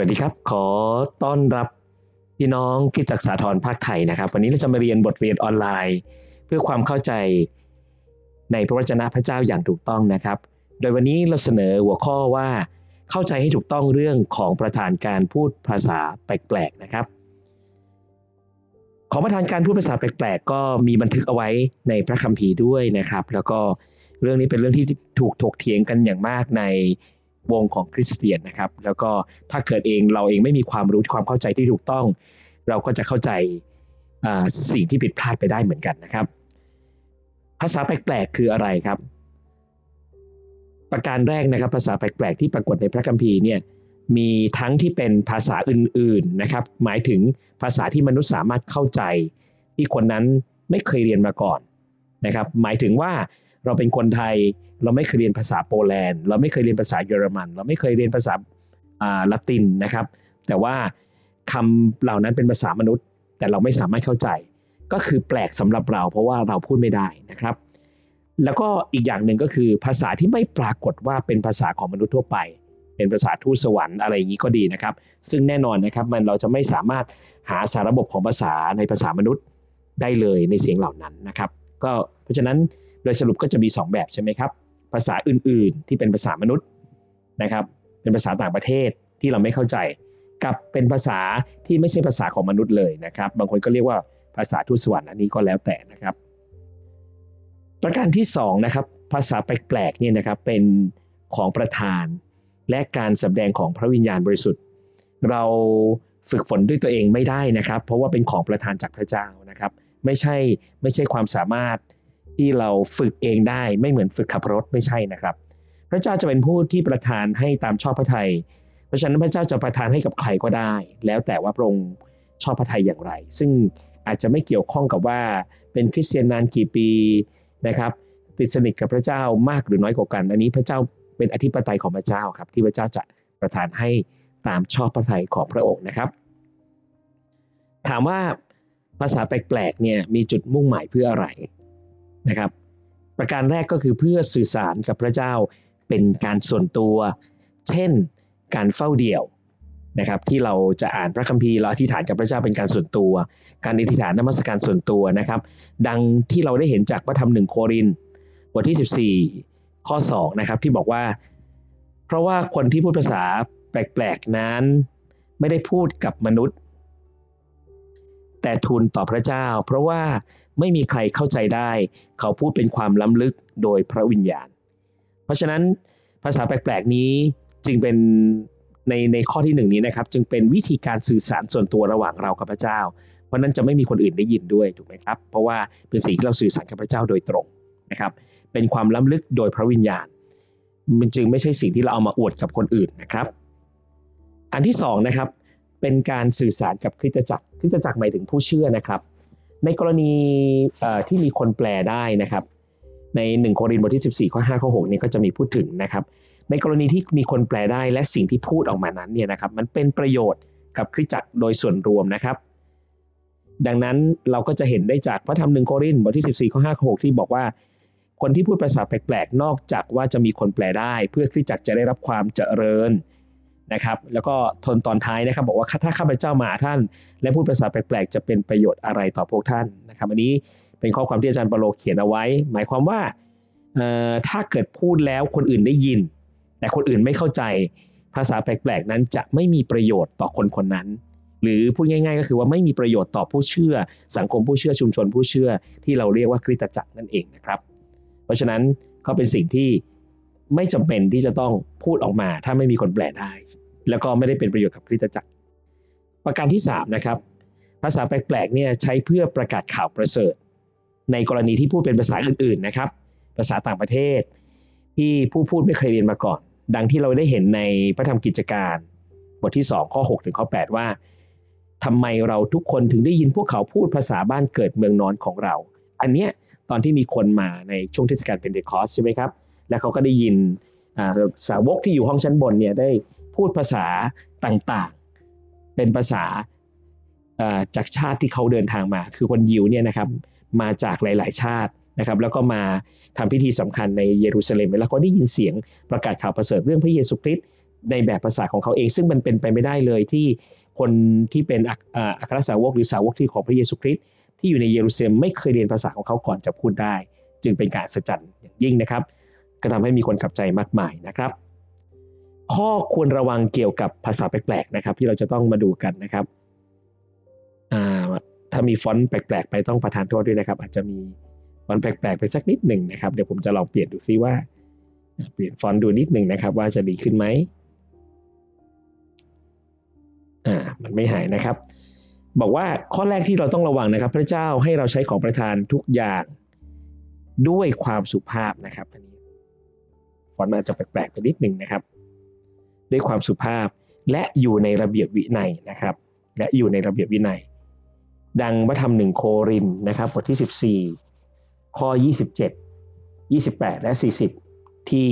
วัสดีครับ ขอต้อนรับพี่น้องที่จากสาทรภาคไทยนะครับ วันนี้เราจะมาเรียนบทเรียนออนไลน์ เพื่อความเข้าใจในพระวจนะพระเจ้าอย่างถูกต้องนะครับ โดยวันนี้เราเสนอหัวข้อว่าเข้าใจให้ถูกต้องเรื่องของประธานการพูดภาษาแปลกๆนะครับ ของประธานการพูดภาษาแปลกๆ ก็มีบันทึกเอาไว้ในพระคัมภีร์ด้วยนะครับ แล้วก็เรื่องนี้เป็นเรื่องที่ถูกถกเถียงกันอย่างมากใน วงของคริสเตียนนะครับ แล้วก็ถ้าเกิดเองเราเองไม่มีความรู้ความเข้าใจที่ถูกต้อง เราก็จะเข้าใจสิ่งที่ผิดพลาดไปได้เหมือนกันนะครับ ภาษาแปลกๆคืออะไรครับ ประการแรกนะครับ ภาษาแปลกๆที่ปรากฏในพระคัมภีร์เนี่ยมีทั้งที่เป็นภาษาอื่นๆนะครับ หมายถึงภาษาที่มนุษย์สามารถเข้าใจ ที่คนนั้นไม่เคยเรียนมาก่อนนะครับ หมายถึงว่าเราเป็นคนไทย เราไม่เคยเรียนภาษาโปแลนด์ เราไม่เคยเรียนภาษาเยอรมัน เราไม่เคยเรียนภาษาอ่าละตินนะครับ แต่ว่าคำเหล่านั้นเป็นภาษามนุษย์ แต่เราไม่สามารถเข้าใจ ก็คือแปลกสำหรับเราเพราะว่าเราพูดไม่ได้นะครับ แล้วก็อีกอย่างหนึ่งก็คือภาษาที่ไม่ปรากฏว่าเป็นภาษาของมนุษย์ทั่วไป เป็นภาษาทูตสวรรค์อะไรอย่างนี้ก็ดีนะครับ ซึ่งแน่นอนนะครับมันเราจะไม่สามารถหาสารระบบของภาษาในภาษามนุษย์ได้เลยในเสียงเหล่านั้นนะครับ ก็เพราะฉะนั้นโดยสรุปก็จะมี 2 แบบใช่ไหมครับ ภาษาอื่นๆ ที่เป็นภาษามนุษย์นะครับ เป็นภาษาต่างประเทศที่เราไม่เข้าใจ กับเป็นภาษาที่ไม่ใช่ภาษาของมนุษย์เลยนะครับ บางคนก็เรียกว่าภาษาทูตสวรรค์อันนี้ก็แล้วแต่นะครับ ประการที่2นะครับภาษาแปลกๆเนี่ยนะครับเป็นของประธานและการแสดงของพระวิญญาณบริสุทธิ์ เราฝึกฝนด้วยตัวเองไม่ได้นะครับ เพราะว่าเป็นของประทานจากพระเจ้านะครับ ไม่ใช่ไม่ใช่ความสามารถ ที่เราฝึกเองได้ไม่เหมือนฝึกขับรถไม่ใช่นะครับ พระเจ้าจะเป็นผู้ที่ประทานให้ตามชอบพระทัยเพราะฉะนั้นพระเจ้าจะประทานให้กับใครก็ได้ แล้วแต่ว่าพระองค์ชอบพระทัยอย่างไร ซึ่งอาจจะไม่เกี่ยวข้องกับว่าเป็นคริสเตียนนานกี่ปีนะครับติดสนิทกับพระเจ้ามากหรือน้อยกว่ากัน อันนี้พระเจ้าเป็นอธิปไตยของพระเจ้าครับ ที่พระเจ้าจะประทานให้ตามชอบพระทัยของพระองค์นะครับ ถามว่าภาษาแปลกๆเนี่ยมีจุดมุ่งหมายเพื่ออะไร นะครับ ประการแรกก็คือเพื่อสื่อสารกับพระเจ้าเป็นการส่วนตัว เช่นการเฝ้าเดี่ยวนะครับที่เราจะอ่านพระคัมภีร์เราอธิษฐานกับพระเจ้าเป็นการส่วนตัว การอธิษฐานนมัสการส่วนตัวนะครับ ดังที่เราได้เห็นจากพระธรรมหนึ่งโครินบทที่ 14 ข้อ2นะครับที่บอกว่า เพราะว่าคนที่พูดภาษาแปลกๆนั้น ไม่ได้พูดกับมนุษย์ แต่ทูลต่อพระเจ้า เพราะว่าไม่มีใครเข้าใจได้ เขาพูดเป็นความล้ำลึกโดยพระวิญญาณ เพราะฉะนั้นภาษาแปลกๆนี้จึงเป็นในในข้อที่หนึ่งนี้นะครับ จึงเป็นวิธีการสื่อสารส่วนตัวระหว่างเรากับพระเจ้า เพราะนั้นจะไม่มีคนอื่นได้ยินด้วยถูกไหมครับ เพราะว่าเป็นสิ่งที่เราสื่อสารกับพระเจ้าโดยตรงนะครับ เป็นความล้ำลึกโดยพระวิญญาณ มันจึงไม่ใช่สิ่งที่เราเอามาอวดกับคนอื่นนะครับ อันที่สองนะครับ เป็นการสื่อสารกับคริสตจักรคริสตจักรหมายถึงผู้เชื่อนะครับ ในกรณีที่มีคนแปลได้นะครับ ใน1โครินธ์บทที่14ข้อ5ข้อ6นี่ก็จะมีพูดถึงนะครับ ในกรณีที่มีคนแปลได้และสิ่งที่พูดออกมานั้นเนี่ยนะครับ มันเป็นประโยชน์กับคริสตจักรโดยส่วนรวมนะครับ ดังนั้นเราก็จะเห็นได้จากพระธรรมหนึ่งโครินธ์บทที่14ข้อ5ข้อ6ที่บอกว่าคนที่พูดภาษาแปลกๆ นอกจากว่าจะมีคนแปลได้ เพื่อคริสตจักรจะได้รับความเจริญ นะครับ แล้วก็ทนตอนท้ายนะครับ บอกว่าถ้าข้าพเจ้ามาท่าน และพูดภาษาแปลกๆ จะเป็นประโยชน์อะไรต่อพวกท่านนะครับ อันนี้เป็นข้อความที่อาจารย์ปโลเขียนเอาไว้ หมายความว่าถ้าเกิดพูดแล้วคนอื่นได้ยิน แต่คนอื่นไม่เข้าใจภาษาแปลกๆ นั้นจะไม่มีประโยชน์ต่อคนคนนั้น หรือพูดง่าย ๆ ก็คือว่าไม่มีประโยชน์ต่อผู้เชื่อ สังคมผู้เชื่อชุมชนผู้เชื่อที่เราเรียกว่าคริสตจักรนั่นเองนะครับ เพราะฉะนั้นก็เป็นสิ่งที่ ไม่จำเป็นที่จะต้องพูดออกมา ถ้าไม่มีคนแปลได้ แล้วก็ไม่ได้เป็นประโยชน์กับคริสตจักร ประการที่3นะครับภาษาแปลกๆเนี่ยใช้เพื่อประกาศข่าวประเสริฐ ในกรณีที่พูดเป็นภาษาอื่นๆนะครับ ภาษาต่างประเทศ ที่ผู้พูดไม่เคยเรียนมาก่อน ดังที่เราได้เห็นในพระธรรมกิจการ บทที่ 2 ข้อ6ถึงข้อ 8 ว่าทำไมเราทุกคนถึงได้ยินพวกเขาพูดภาษาบ้านเกิดเมืองนอนของเรา อันเนี้ยตอนที่มีคนมาในช่วงเทศกาลเป็นเดคอสใช่ไหมครับ แล้วเขาก็ได้ยินสาวกที่อยู่ห้องชั้นบนเนี่ยได้พูดภาษาต่างๆ เป็นภาษาจากชาติที่เขาเดินทางมา คือคนยิวเนี่ยนะครับมาจากหลาย ๆ ชาตินะครับ แล้วก็มาทำพิธีสำคัญในเยรูซาเล็มแล้วก็ได้ยินเสียงประกาศข่าวประเสริฐเรื่องพระเยซูคริสต์ในแบบภาษาของเขาเอง ซึ่งมันเป็นไปไม่ได้เลยที่คนที่เป็นอัครสาวกหรือสาวกที่ของพระเยซูคริสต์ที่อยู่ในเยรูซาเล็มไม่เคยเรียนภาษาของเขาก่อนจะพูดได้ จึงเป็นการอัศจรรย์อย่างยิ่งนะครับ ก็ทำให้มีคนกลับใจมากมายนะครับ ข้อควรระวังเกี่ยวกับภาษาแปลกๆนะครับ ที่เราจะต้องมาดูกันนะครับถ้ามีฟอนต์แปลกๆ ไปต้องประทานโทษด้วยนะครับ อาจจะมีฟอนต์แปลกๆ ไปสักนิดหนึ่งนะครับเดี๋ยวผมจะลองเปลี่ยนดูซิว่า เปลี่ยนฟอนต์ดูนิดหนึ่งนะครับ ว่าจะดีขึ้นไหมอ่ามันไม่หายนะครับ บอกว่าข้อแรกที่เราต้องระวังนะครับ พระเจ้าให้เราใช้ของประทานทุกอย่างด้วยความสุภาพนะครับอันนี้ อนต์มันอาจจะแปลกๆไปนิดหนึ่งนะครับ ด้วยความสุภาพและอยู่ในระเบียบวินัยนะครับ และอยู่ในระเบียบวินัย ดังพระธรรมหนึ่งโครินนะครับบทที่ 14 ข้อ 27 28 และ 40 ที่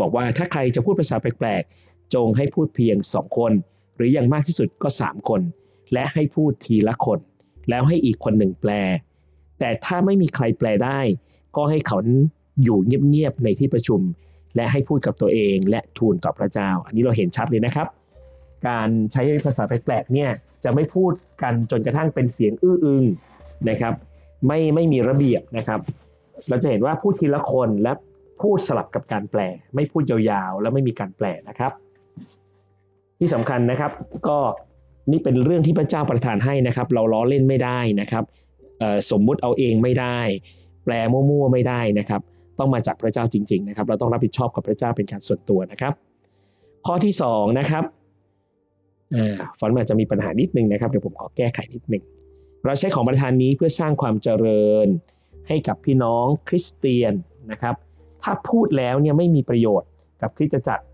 บอกว่าถ้าใครจะพูดภาษาแปลกๆ จงให้พูดเพียง 2 คน หรืออย่างมากที่สุดก็ 3 คน และให้พูดทีละคน แล้วให้อีกคนหนึ่งแปล แต่ถ้าไม่มีใครแปลได้ ก็ให้เขาอยู่เงียบๆในที่ประชุม และให้พูดกับตัวเองและทูลต่อพระเจ้า อันนี้เราเห็นชัดเลยนะครับ การใช้ภาษาแปลกๆเนี่ยจะไม่พูดกันจนกระทั่งเป็นเสียงอื้ออึงนะครับ ไม่ไม่มีระเบียบนะครับ เราจะเห็นว่าพูดทีละคนและพูดสลับกับการแปล ไม่พูดยาวๆ แล้วไม่มีการแปลนะครับ ที่สำคัญนะครับ ก็นี่เป็นเรื่องที่พระเจ้าประทานให้นะครับ เราล้อเล่นไม่ได้นะครับสมมุติเอาเองไม่ได้ แปลมั่วๆไม่ได้นะครับ ต้องมาจากพระเจ้าจริง ๆ นะครับ เราต้องรับผิดชอบกับพระเจ้าเป็นการส่วนตัวนะครับ ข้อที่สองนะครับอฟอนต์มันอาจจะมีปัญหานิดนึงนะครับเดี๋ยวผมขอแก้ไขนิดนึงเราใช้ของประทานนี้เพื่อสร้างความเจริญให้กับพี่น้องคริสเตียนนะครับ ถ้าพูดแล้วเนี่ยไม่มีประโยชน์กับคริสตจักร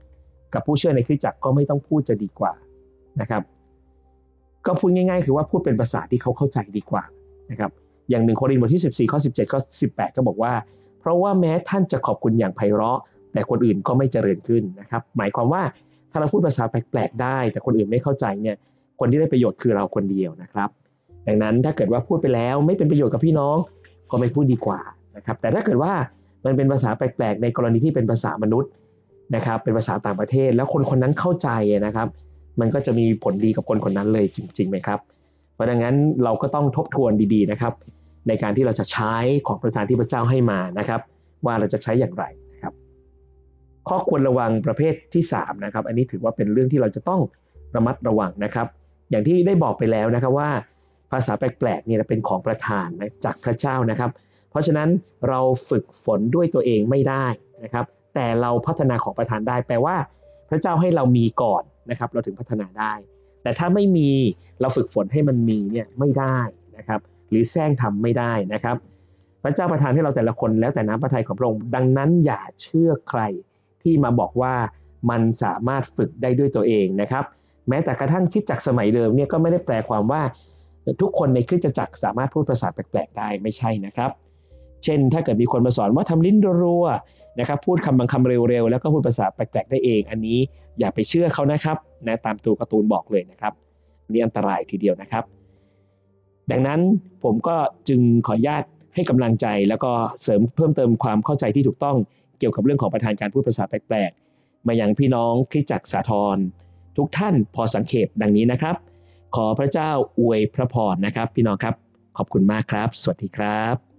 กับผู้เชื่อในคริสตจักรก็ไม่ต้องพูดจะดีกว่านะครับ ก็พูดง่ายๆ คือว่าพูดเป็นภาษาที่เขาเข้าใจดีกว่านะครับ อย่างหนึ่งโครินธ์บทที่ 14ข้อ17ข้อ18 ก็บอกว่า เพราะว่าแม้ท่านจะขอบคุณอย่างไพเราะ แต่คนอื่นก็ไม่เจริญขึ้นนะครับ หมายความว่าถ้าเราพูดภาษาแปลกๆได้ แต่คนอื่นไม่เข้าใจเนี่ยคนที่ได้ประโยชน์คือเราคนเดียวนะครับ ดังนั้นถ้าเกิดว่าพูดไปแล้วไม่เป็นประโยชน์กับพี่น้องก็ไม่พูดดีกว่านะครับแต่ถ้าเกิดว่ามันเป็นภาษาแปลกๆ ในกรณีที่เป็นภาษามนุษย์นะครับเป็นภาษาต่างประเทศ แล้วคนคนนั้นเข้าใจนะครับ มันก็จะมีผลดีกับคนคนนั้นเลยจริงๆไหมครับ เพราะดังนั้นเราก็ต้องทบทวนดีๆนะครับ ในการที่เราจะใช้ของประทานที่พระเจ้าให้มานะครับ ว่าเราจะใช้อย่างไรนะครับ ข้อควรระวังประเภทที่3นะครับ อันนี้ถือว่าเป็นเรื่องที่เราจะต้องระมัดระวังนะครับ อย่างที่ได้บอกไปแล้วนะครับว่าภาษาแปลกๆเนี่ยเป็นของประทานจากพระเจ้านะครับ เพราะฉะนั้นเราฝึกฝนด้วยตัวเองไม่ได้นะครับ แต่เราพัฒนาของประทานได้แปลว่า พระเจ้าให้เรามีก่อนนะครับ เราถึงพัฒนาได้ แต่ถ้าไม่มีเราฝึกฝนให้มันมีเนี่ยไม่ได้นะครับ หรือแซงทำไม่ได้นะครับ พระเจ้าประทานให้เราแต่ละคนแล้วแต่น้ำพระทัยของพระองค์ดังนั้นอย่าเชื่อใครที่มาบอกว่ามันสามารถฝึกได้ด้วยตัวเองนะครับ แม้แต่กระทั่งคิดจักรสมัยเดิมเนี่ยก็ไม่ได้แปลความว่าทุกคนในคริสตจักรสามารถพูดภาษาแปลกๆได้ไม่ใช่นะครับ เช่น ถ้าเกิดมีคนมาสอนว่าทำลิ้นรัวนะครับพูดคำบางคำเร็วๆ แล้วก็พูดภาษาแปลกๆได้เอง อันนี้อย่าไปเชื่อเขานะครับนะตามตัวการ์ตูนบอกเลยนะครับนนี้อันตรายทีเดียวนะครับ ดังนั้นผมก็จึงขออนุญาตให้กำลังใจ แล้วก็เสริมเพิ่มเติมความเข้าใจที่ถูกต้องเกี่ยวกับเรื่องของประธานการพูดภาษาแปลกๆ มาอย่างพี่น้องคริจักสาธรทุกท่านพอสังเขปดังนี้นะครับ ขอพระเจ้าอวยพระพรนะครับ พี่น้องครับ ขอบคุณมากครับ สวัสดีครับ